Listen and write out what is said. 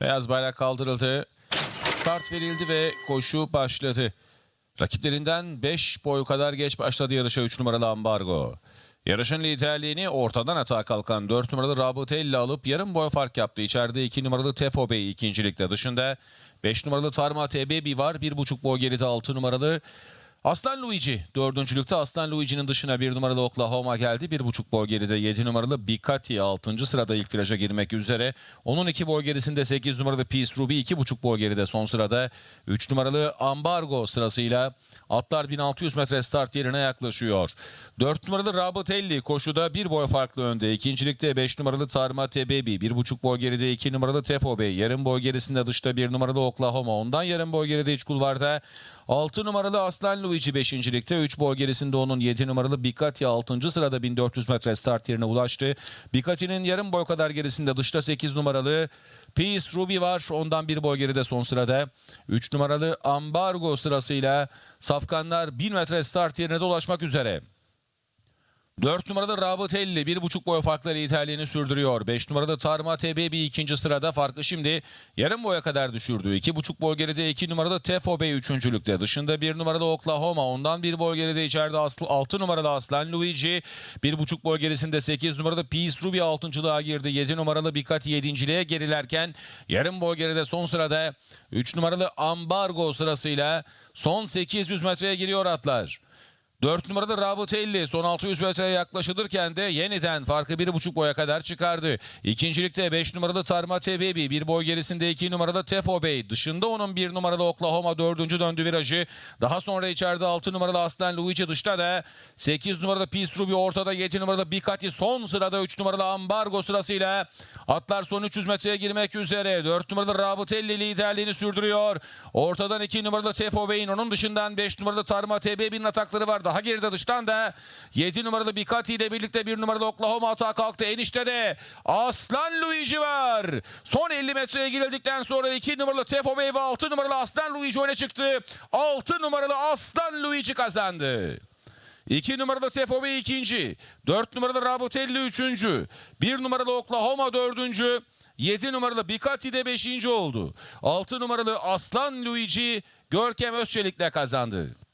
Beyaz bayrak kaldırıldı. Start verildi ve koşu başladı. Rakiplerinden 5 boy kadar geç başladı yarışa 3 numaralı Ambargo. Yarışın liderliğini ortadan atağa kalkan 4 numaralı Rabıtelli alıp yarım boy fark yaptı. İçeride 2 numaralı Tefo Bey ikincilikte dışında 5 numaralı Tarma TBB var. 1,5 boy geride 6 numaralı Aslan Luigi dördüncülükte Aslan Luigi'nin dışına bir numaralı Oklahoma geldi. Bir buçuk boy geride 7 numaralı Bicati 6. sırada ilk viraja girmek üzere. Onun iki boy gerisinde 8 numaralı Peace Ruby iki buçuk boy geride son sırada. 3 numaralı Ambargo sırasıyla atlar 1600 metre start yerine yaklaşıyor. 4 numaralı Rabatelli koşuda bir boy farklı önde. İkincilikte 5 numaralı Tarma Tebebi. Bir buçuk boy geride 2 numaralı Tefo Bey. Yarım boy gerisinde dışta bir numaralı Oklahoma. Ondan yarım boy geride iç kulvarda 6 numaralı Aslan Luigi 5. ligde 3 boy gerisinde onun 7 numaralı Bicati 6. sırada 1400 metre start yerine ulaştı. Bicati'nin yarım boy kadar gerisinde dışta 8 numaralı Peace Ruby var. Ondan bir boy geride son sırada. 3 numaralı Ambargo sırasıyla Safkanlar 1000 metre start yerine dolaşmak üzere. 4 numaralı Rabıtelli 1,5 boy farkla liderliğini sürdürüyor. 5 numaralı Tarma TBB ikinci sırada farkı şimdi yarım boya kadar düşürdü. 2,5 boy geride 2 numaralı Tefo Bey üçüncülükte. Dışında 1 numaralı Oklahoma ondan 1 boy geride içeride 6 numaralı Aslan Luigi. 1,5 boy gerisinde 8 numaralı Peace Ruby altıncılığa girdi. 7 numaralı Bicati yedinciliğe gerilerken yarım boy geride son sırada 3 numaralı Ambargo sırasıyla son 800 metreye giriyor atlar. 4 numaralı Rabıtelli son 600 metreye yaklaşılırken de yeniden farkı 1,5 boya kadar çıkardı. İkincilikte 5 numaralı Tarma Tebebi, bir boy gerisinde 2 numaralı Tefo Bey. Dışında onun 1 numaralı Oklahoma 4. döndü virajı. Daha sonra içeride 6 numaralı Aslan Luigi dışta da 8 numaralı Peace Ruby ortada 7 numaralı Bicati son sırada 3 numaralı Ambargo sırasıyla atlar son 300 metreye girmek üzere. 4 numaralı Rabıtelli liderliğini sürdürüyor. Ortadan 2 numaralı Tefo Bey'in onun dışından 5 numaralı Tarma TBB'nin atakları var. Daha geride dıştan da 7 numaralı Bicati ile birlikte 1 numaralı Oklahoma atağa kalktı. Enişte de Aslan Luigi var. Son 50 metreye girildikten sonra 2 numaralı Tefo Bey ve 6 numaralı Aslan Luigi öne çıktı. 6 numaralı Aslan Luigi kazandı. 2 numaralı Tefo Bey ikinci. 4 numaralı Rabıtelli üçüncü. 1 numaralı Oklahoma dördüncü. 7 numaralı Bicati de 5. oldu. 6 numaralı Aslan Luigi Görkem Özçelik'le kazandı.